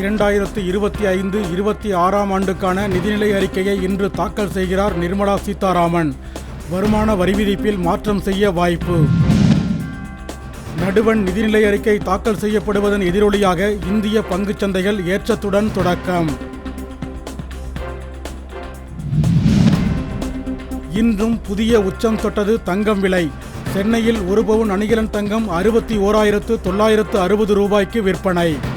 இரண்டாயிரத்து இருபத்தி ஐந்து இருபத்தி ஆறாம் ஆண்டுக்கான நிதிநிலை அறிக்கையை இன்று தாக்கல் செய்கிறார் நிர்மலா சீதாராமன். வருமான வரி விதிப்பில் மாற்றம் செய்ய வாய்ப்பு. நடுவண் நிதிநிலை அறிக்கை தாக்கல் செய்யப்படுவதன் எதிரொலியாக இந்திய பங்குச் சந்தைகள் ஏற்றத்துடன் தொடக்கம். இன்றும் புதிய உச்சம் தொட்டது தங்கம் விலை. சென்னையில் ஒரு பவுன் அணிகலன் தங்கம் அறுபத்தி ஓராயிரத்து தொள்ளாயிரத்து அறுபது ரூபாய்க்கு விற்பனை.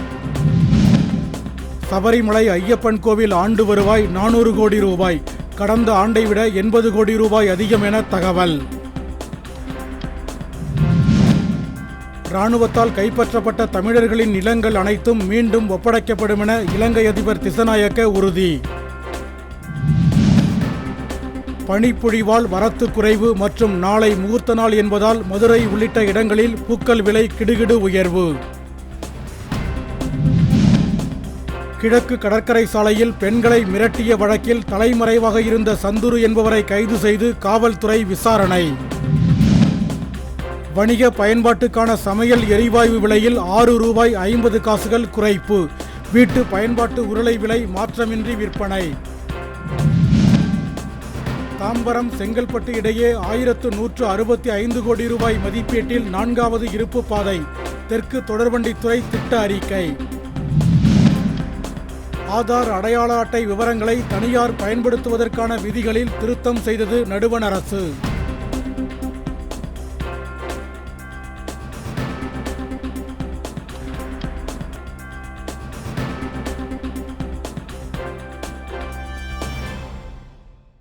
சபரிமலை ஐயப்பன் கோவில் ஆண்டு வருவாய் நானூறு கோடி ரூபாய். கடந்த ஆண்டை விட எண்பது கோடி ரூபாய் அதிகம் என தகவல். இராணுவத்தால் கைப்பற்றப்பட்ட தமிழர்களின் நிலங்கள் அனைத்தும் மீண்டும் ஒப்படைக்கப்படும் என இலங்கை அதிபர் திசநாயக்க உறுதி. பனிப்பொழிவால் வரத்து குறைவு மற்றும் நாளை முகூர்த்த நாள் என்பதால் மதுரை உள்ளிட்ட இடங்களில் பூக்கள் விலை கிடுகிடு உயர்வு. கிழக்கு கடற்கரை சாலையில் பெண்களை மிரட்டிய வழக்கில் தலைமறைவாக இருந்த சந்துரு என்பவரை கைது செய்து காவல்துறை விசாரணை. வணிக பயன்பாட்டுக்கான சமையல் எரிவாயு விலையில் ஆறு ரூபாய் ஐம்பது காசுகள் குறைப்பு. வீட்டு பயன்பாட்டு உருளை விலை மாற்றமின்றி விற்பனை. தாம்பரம் செங்கல்பட்டு இடையே ஆயிரத்து நூற்று அறுபத்தி ஐந்து கோடி ரூபாய் மதிப்பீட்டில் நான்காவது இருப்பு பாதை. தெற்கு தொடர்வண்டித்துறை திட்ட அறிக்கை. ஆதார் அடையாள அட்டை விவரங்களை தனியார் பயன்படுத்துவதற்கான விதிகளில் திருத்தம் செய்தது நடுவண் அரசு.